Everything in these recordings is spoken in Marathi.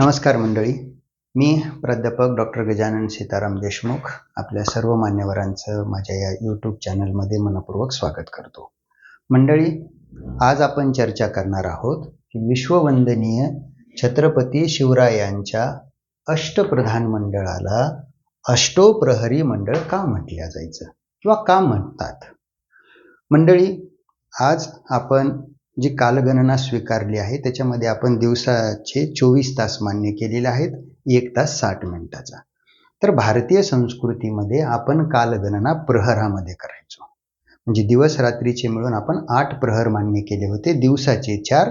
नमस्कार मंडळी. मी प्राध्यापक डॉक्टर गजानन सीताराम देशमुख आपल्या सर्व मान्यवरांचं माझ्या या यूट्यूब चॅनलमध्ये मनपूर्वक स्वागत करतो. मंडळी आज आपण चर्चा करणार आहोत की विश्ववंदनीय छत्रपती शिवरायांच्या अष्टप्रधान मंडळाला अष्टोप्रहरी मंडळ का म्हटल्या जायचं किंवा का म्हणतात? मंडळी आज आपण जी कालगणना स्वीकारली आहे त्याच्यामध्ये आपण दिवसाचे चोवीस तास मान्य केलेले आहेत एक तास साठ मिनिटाचा. तर भारतीय संस्कृतीमध्ये आपण कालगणना प्रहरामध्ये करायचो. म्हणजे दिवस रात्रीचे मिळून आपण आठ प्रहर मान्य केले होते दिवसाचे चार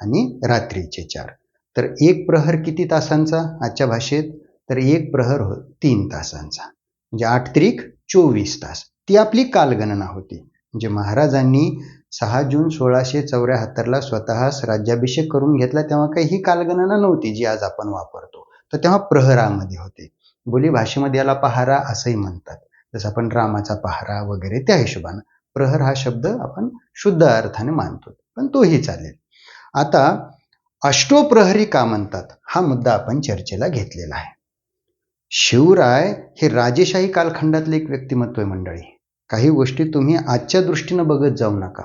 आणि रात्रीचे चार. तर एक प्रहर किती तासांचा आजच्या भाषेत? तर एक प्रहर हो तीन तासांचा. म्हणजे आठ त्रिक चोवीस तास. ती आपली कालगणना होती. म्हणजे महाराजांनी सहा जून सोळाशे चौऱ्याहत्तरला स्वतःच राज्याभिषेक करून घेतला तेव्हा काही ही कालगणना नव्हती जी आज आपण वापरतो. तर तेव्हा प्रहरामध्ये होते. बोली भाषेमध्ये याला पहारा असंही म्हणतात. जसं आपण रामाचा पहारा वगैरे त्या हिशोबानं प्रहर हा शब्द आपण शुद्ध अर्थाने मानतो. पण तोही चालेल. आता अष्टोप्रहरी का म्हणतात? हा मुद्दा आपण चर्चेला घेतलेला आहे. शिवराय हे राजेशाही कालखंडातले एक व्यक्तिमत्व आहे मंडळी. काही गोष्टी तुम्ही आजच्या दृष्टीनं बघत जाऊ नका.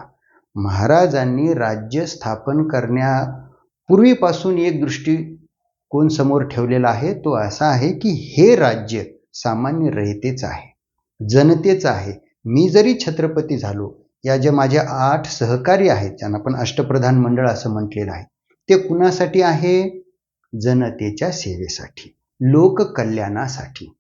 महाराजांनी राज्य स्थापन करण्यापूर्वीपासून एक दृष्टिकोन समोर ठेवलेला आहे. तो असा आहे की हे राज्य सामान्य रयतेचं आहे जनतेचं आहे. मी जरी छत्रपती झालो या ज्या माझे आठ सहकारी आहेत ज्यांना आपण अष्टप्रधान मंडळ असं म्हटलेलं आहे ते कुणासाठी आहे? जनतेच्या सेवेसाठी लोककल्याणासाठी.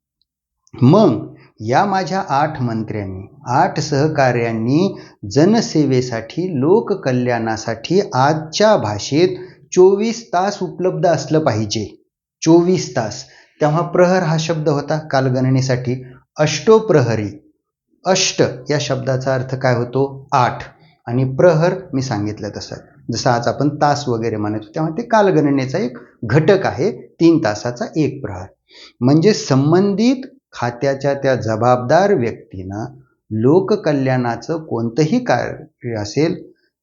मग या माझ्या आठ मंत्र्यांनी आठ सहकार्यांनी जनसेवेसाठी लोककल्याणासाठी आजच्या भाषेत चोवीस तास उपलब्ध असलं पाहिजे. चोवीस तास. तेव्हा प्रहर हा शब्द होता कालगणनेसाठी. अष्टोप्रहरी. अष्ट या शब्दाचा अर्थ काय होतो? आठ. आणि प्रहर मी सांगितलं तसं. जसं आज आपण तास वगैरे म्हणतो तेव्हा ते कालगणनेचा एक घटक आहे. तीन तासाचा एक प्रहर. म्हणजे संबंधित खात्याच्या त्या जबाबदार व्यक्तीनं लोककल्याणाचं कोणतंही कार्य असेल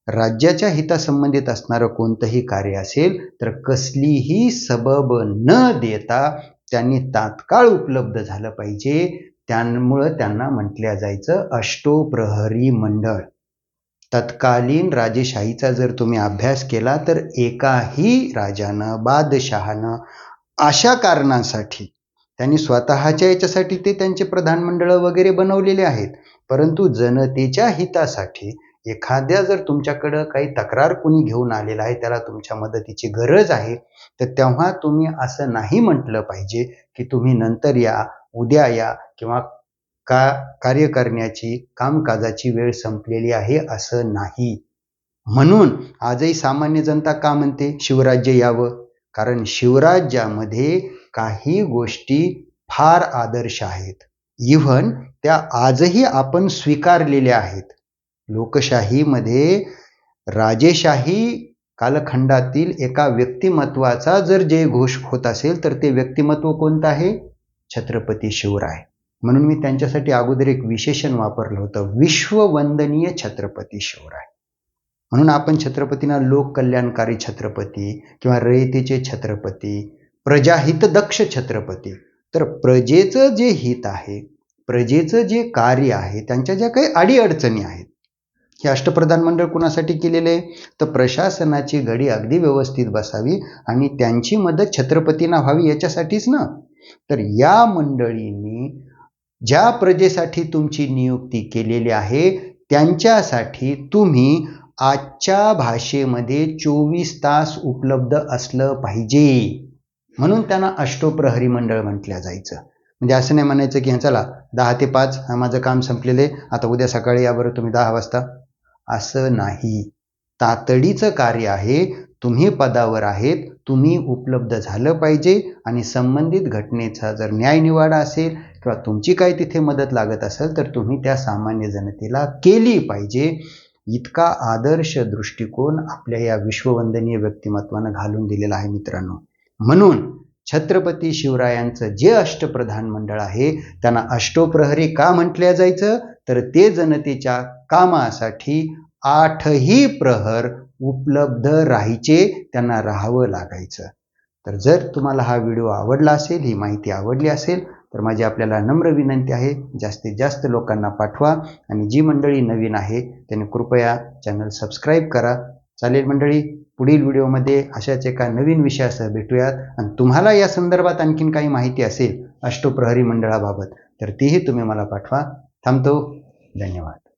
राज्याच्या हितासंबंधित असणारं कोणतंही कार्य असेल तर कसलीही सबब न देता त्यांनी तात्काळ उपलब्ध झालं पाहिजे. त्यामुळं त्यांना म्हटल्या जायचं अष्टोप्रहरी मंडळ. तत्कालीन राजेशाहीचा जर तुम्ही अभ्यास केला तर एकाही राजानं बादशहानं अशा कारणांसाठी त्यांनी स्वतःच्या याच्यासाठी ते त्यांचे प्रधानमंडळ वगैरे बनवलेले आहेत. परंतु जनतेच्या हितासाठी एखाद्या जर तुमच्याकडं काही तक्रार कुणी घेऊन आलेला आहे त्याला तुमच्या मदतीची गरज आहे तर तेव्हा तुम्ही असं नाही म्हटलं पाहिजे की तुम्ही नंतर या उद्या या किंवा का कार्य करण्याची कामकाजाची वेळ संपलेली आहे असं नाही. म्हणून आजही सामान्य जनता का म्हणते? शिवराज्य यावं. कारण शिवराज्यामध्ये काही गोष्टी फार आदर्श आहेत. इव्हन त्या आजही आपण स्वीकारलेल्या आहेत. लोकशाहीमध्ये राजेशाही कालखंडातील एका व्यक्तिमत्वाचा जर जयघोष होत असेल तर ते व्यक्तिमत्व कोणतं आहे? छत्रपती शिवराय. म्हणून मी त्यांच्यासाठी अगोदर एक विशेषण वापरलं होतं. विश्ववंदनीय छत्रपती शिवराय. म्हणून आपण छत्रपतींना लोककल्याणकारी छत्रपती किंवा रयतेचे छत्रपती प्रजाहित दक्ष छत्रपती. तर प्रजेचं जे हित आहे प्रजेचं जे कार्य आहे त्यांच्या ज्या काही अडीअडचणी आहेत हे अष्टप्रधान मंडळ कुणासाठी केलेले? आहे तर प्रशासनाची घडी अगदी व्यवस्थित बसावी आणि त्यांची मदत छत्रपतींना व्हावी याच्यासाठीच ना? तर या मंडळींनी ज्या प्रजेसाठी तुमची नियुक्ती केलेली आहे त्यांच्यासाठी तुम्ही आजच्या भाषेमध्ये चोवीस तास उपलब्ध असलं पाहिजे. म्हणून त्यांना अष्टोप्रहरी मंडळ म्हटल्या जायचं. म्हणजे असं नाही म्हणायचं की चला दहा ते पाच हा माझं काम संपलेलं आहे आता उद्या सकाळी यावर तुम्ही दहा वाजता. असं नाही. तातडीचं कार्य आहे तुम्ही पदावर आहेत तुम्ही उपलब्ध झालं पाहिजे आणि संबंधित घटनेचा जर न्यायनिवाडा असेल किंवा तुमची काही तिथे मदत लागत असेल तर तुम्ही त्या सामान्य जनतेला केली पाहिजे. इतका आदर्श दृष्टिकोन आपल्या या विश्ववंदनीय व्यक्तिमत्वानं घालून दिलेला आहे मित्रांनो. म्हणून छत्रपती शिवरायांचं जे अष्टप्रधान मंडळ आहे त्यांना अष्टोप्रहरी का म्हटल्या जायचं? तर ते जनतेच्या कामासाठी आठही प्रहर उपलब्ध राहायचे त्यांना राहावं लागायचं. तर जर तुम्हाला हा व्हिडिओ आवडला असेल ही माहिती आवडली असेल तर माझी आपल्याला नम्र विनंती आहे जास्तीत जास्त लोकांना पाठवा आणि जी मंडळी नवीन आहे त्यांनी कृपया चॅनल सबस्क्राईब करा. चालेल मंडळी पुढील व्हिडिओमध्ये अशाच एका नवीन विषयासह भेटूयात. आणि तुम्हाला या संदर्भात आणखीन काही माहिती असेल अष्टप्रहरी मंडळाबाबत तर तीही तुम्ही मला पाठवा. थांबतो. धन्यवाद.